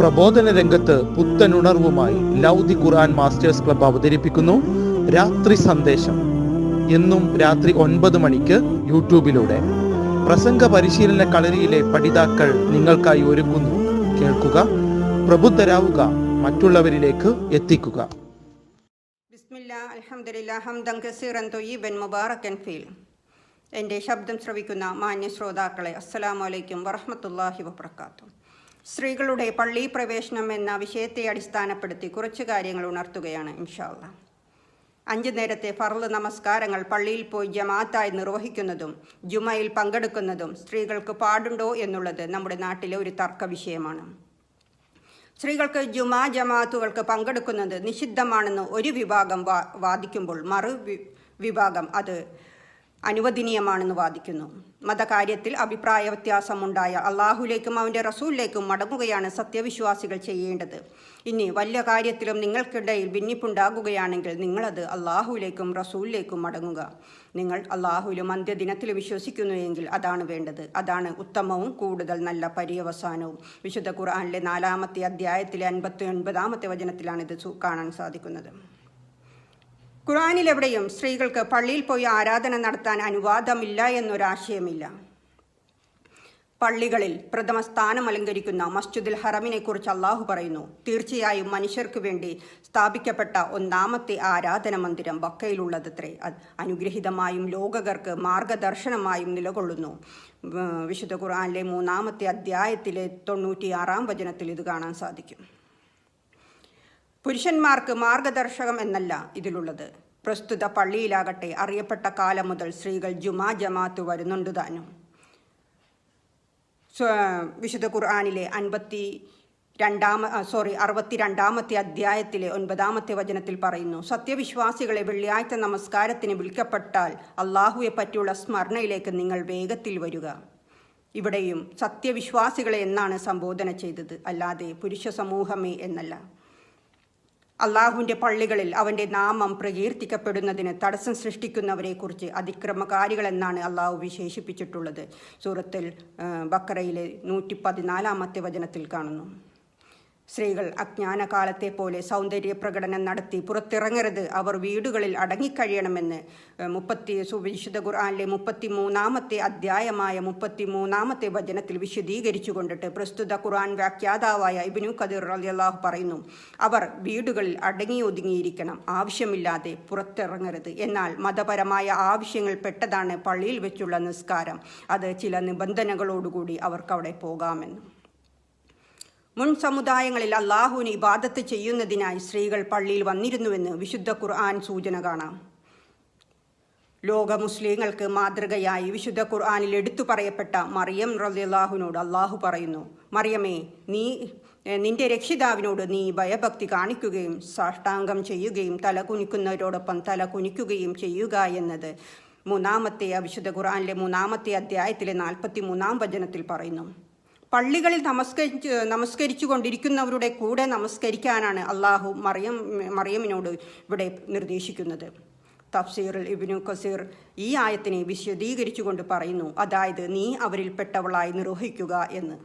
പ്രബോധന രംഗത്ത് പുത്തനുണർവുമായി ലൗദി ഖുർആൻ masters club അവതരിപ്പിക്കുന്നു. രാത്രി സന്ദേശം. എന്നും രാത്രി ഒൻപത് മണിക്ക് യൂട്യൂബിലൂടെ. പ്രസംഗ പരിശീലന കളരിയിലെ പഠിതാക്കൾ നിങ്ങൾക്കായി ഒരുക്കുന്നു കേൾക്കുക പ്രബുദ്ധരാവുക മറ്റുള്ളവരിലേക്ക് എത്തിക്കുക. എന്റെ ശബ്ദം ശ്രവിക്കുന്ന മാന്യ ശ്രോതാക്കളെ അസ്സലാമു അലൈക്കും വറഹ്മത്തുള്ളാഹി വബർക്കാത്തു സ്ത്രീകളുടെ പള്ളി പ്രവേശനം എന്ന വിഷയത്തെ അടിസ്ഥാനപ്പെടുത്തി കുറച്ച് കാര്യങ്ങൾ ഉണർത്തുകയാണ് ഇൻഷാല്ല അഞ്ച് നേരത്തെ ഫർൾ നമസ്കാരങ്ങൾ പള്ളിയിൽ പോയി ജമാഅത്തായി നിർവഹിക്കുന്നതും ജുമയിൽ പങ്കെടുക്കുന്നതും സ്ത്രീകൾക്ക് പാടുണ്ടോ എന്നുള്ളത് നമ്മുടെ നാട്ടിലെ ഒരു തർക്ക വിഷയമാണ്. സ്ത്രീകൾക്ക് ജുമാ ജമാഅത്തുകൾക്ക് പങ്കെടുക്കുന്നത് നിഷിദ്ധമാണെന്ന് ഒരു വിഭാഗം വാദിക്കുമ്പോൾ മറു വിഭാഗം അത് അനുവദനീയമാണെന്ന് വാദിക്കുന്നു. മതകാര്യത്തിൽ അഭിപ്രായ വ്യത്യാസമുണ്ടായ അള്ളാഹുലേക്കും അവന്റെ റസൂലിലേക്കും മടങ്ങുകയാണ് സത്യവിശ്വാസികൾ ചെയ്യേണ്ടത്. ഇനി വല്ല കാര്യത്തിലും നിങ്ങൾക്കിടയിൽ ഭിന്നിപ്പുണ്ടാകുകയാണെങ്കിൽ നിങ്ങളത് അള്ളാഹുലേക്കും റസൂലിലേക്കും മടങ്ങുക. നിങ്ങൾ അള്ളാഹുലും അന്ത്യദിനത്തിൽ വിശ്വസിക്കുന്നുവെങ്കിൽ അതാണ് വേണ്ടത്. അതാണ് ഉത്തമവും കൂടുതൽ നല്ല പര്യവസാനവും. വിശുദ്ധ ഖുർആാനിലെ നാലാമത്തെ അധ്യായത്തിലെ അൻപത്തി ഒൻപതാമത്തെ വചനത്തിലാണ് ഇത് കാണാൻ സാധിക്കുന്നത്. ഖുർആനിലെവിടെയും സ്ത്രീകൾക്ക് പള്ളിയിൽ പോയി ആരാധന നടത്താൻ അനുവാദമില്ല എന്നൊരാശയമില്ല. പള്ളികളിൽ പ്രഥമ സ്ഥാനം അലങ്കരിക്കുന്ന മസ്ജിദുൽ ഹറമിനെ കുറിച്ച് അള്ളാഹു പറയുന്നു. തീർച്ചയായും മനുഷ്യർക്ക് വേണ്ടി സ്ഥാപിക്കപ്പെട്ട ഒന്നാമത്തെ ആരാധന മന്ദിരം ബക്കയിലുള്ളതത്രേ. അത് അനുഗ്രഹിതമായും ലോകകർക്ക് മാർഗദർശനമായും നിലകൊള്ളുന്നു. വിശുദ്ധ ഖുർആനിലെ മൂന്നാമത്തെ അധ്യായത്തിലെ തൊണ്ണൂറ്റിയാറാം വചനത്തിൽ ഇത് കാണാൻ സാധിക്കും. പുരുഷന്മാർക്ക് മാർഗദർശകം എന്നല്ല ഇതിലുള്ളത്. പ്രസ്തുത പള്ളിയിലാകട്ടെ അറിയപ്പെട്ട കാലം മുതൽ സ്ത്രീകൾ ജുമാ ജമാത്ത് വരുന്നുണ്ട് താനും. വിശുദ്ധ ഖുർആാനിലെ അൻപത്തി രണ്ടാമ സോറി അറുപത്തിരണ്ടാമത്തെ അധ്യായത്തിലെ ഒൻപതാമത്തെ വചനത്തിൽ പറയുന്നു സത്യവിശ്വാസികളെ വെള്ളിയാഴ്ച നമസ്കാരത്തിന് വിളിക്കപ്പെട്ടാൽ അള്ളാഹുവെ പറ്റിയുള്ള സ്മരണയിലേക്ക് നിങ്ങൾ വേഗത്തിൽ വരിക. ഇവിടെയും സത്യവിശ്വാസികളെ എന്നാണ് സംബോധന ചെയ്തത്. അല്ലാതെ പുരുഷ സമൂഹമേ എന്നല്ല. അള്ളാഹുവിന്റെ പള്ളികളിൽ അവന്റെ നാമം പ്രകീർത്തിക്കപ്പെടുന്നതിന് തടസ്സം സൃഷ്ടിക്കുന്നവരെക്കുറിച്ച് അതിക്രമകാരികളെന്നാണ് അള്ളാഹു വിശേഷിപ്പിച്ചിട്ടുള്ളത്. സൂറത്തിൽ ബക്കറയിലെ നൂറ്റി പതിനാലാമത്തെ വചനത്തിൽ കാണുന്നു. സ്ത്രീകൾ അജ്ഞാനകാലത്തെ പോലെ സൗന്ദര്യ പ്രകടനം നടത്തി പുറത്തിറങ്ങരുത്. അവർ വീടുകളിൽ അടങ്ങിക്കഴിയണമെന്ന് മുപ്പത്തി സുവിശുദ്ധ ഖുർആാനിലെ മുപ്പത്തി മൂന്നാമത്തെ അധ്യായമായ മുപ്പത്തി മൂന്നാമത്തെ വചനത്തിൽ വിശദീകരിച്ചു കൊണ്ടിട്ട് പ്രസ്തുത ഖുർആൻ വ്യാഖ്യാതാവായ ഇബിനു ഖദീർ അലിയല്ലാഹു പറയുന്നു അവർ വീടുകളിൽ അടങ്ങി ഒതുങ്ങിയിരിക്കണം. ആവശ്യമില്ലാതെ പുറത്തിറങ്ങരുത്. എന്നാൽ മതപരമായ ആവശ്യങ്ങൾ പെട്ടതാണ് പള്ളിയിൽ വെച്ചുള്ള നിസ്കാരം. അത് ചില നിബന്ധനകളോടുകൂടി അവർക്ക് അവിടെ പോകാമെന്ന്. മുൻ സമുദായങ്ങളിൽ അള്ളാഹുവിന് ഇബാദത്ത് ചെയ്യുന്നതിനായി സ്ത്രീകൾ പള്ളിയിൽ വന്നിരുന്നുവെന്ന് വിശുദ്ധ ഖുർആൻ സൂചന കാണാം. ലോക മുസ്ലിങ്ങൾക്ക് മാതൃകയായി വിശുദ്ധ ഖുർആാനിൽ എടുത്തു പറയപ്പെട്ട മറിയം റലിയല്ലാഹുവിനോട് അള്ളാഹു പറയുന്നു മറിയമേ നീ നിന്റെ രക്ഷിതാവിനോട് നീ ഭയഭക്തി കാണിക്കുകയും സാഷ്ടാംഗം ചെയ്യുകയും തല കുനിക്കുന്നവരോടൊപ്പം തല കുനിക്കുകയും ചെയ്യുക എന്നത് മൂന്നാമത്തെ വിശുദ്ധ ഖുർആാനിലെ മൂന്നാമത്തെ അധ്യായത്തിലെ നാൽപ്പത്തി മൂന്നാം വചനത്തിൽ പറയുന്നു. പള്ളികളിൽ നമസ്കരിച്ച് നമസ്കരിച്ചു കൊണ്ടിരിക്കുന്നവരുടെ കൂടെ നമസ്കരിക്കാനാണ് അള്ളാഹു മറിയം മറിയമിനോട് ഇവിടെ നിർദ്ദേശിക്കുന്നത്. തഫ്സീറിൽ ഇബിനു കസീർ ഈ ആയത്തിനെ വിശദീകരിച്ചുകൊണ്ട് പറയുന്നു അതായത് നീ അവരിൽപ്പെട്ടവളായി നിർവഹിക്കുക എന്ന്.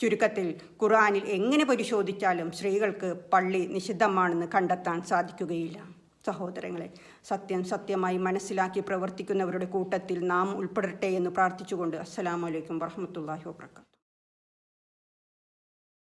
ചുരുക്കത്തിൽ ഖുർആനിൽ എങ്ങനെ പരിശോധിച്ചാലും സ്ത്രീകൾക്ക് പള്ളി നിഷിദ്ധമാണെന്ന് കണ്ടെത്താൻ സാധിക്കുകയില്ല. സഹോദരങ്ങളെ സത്യം സത്യമായി മനസ്സിലാക്കി പ്രവർത്തിക്കുന്നവരുടെ കൂട്ടത്തിൽ നാം ഉൾപ്പെടട്ടെ എന്ന് പ്രാർത്ഥിച്ചുകൊണ്ട് അസ്സലാമലൈക്കും വറഹമത്തല്ലാഹി വാബർക്കാത്തു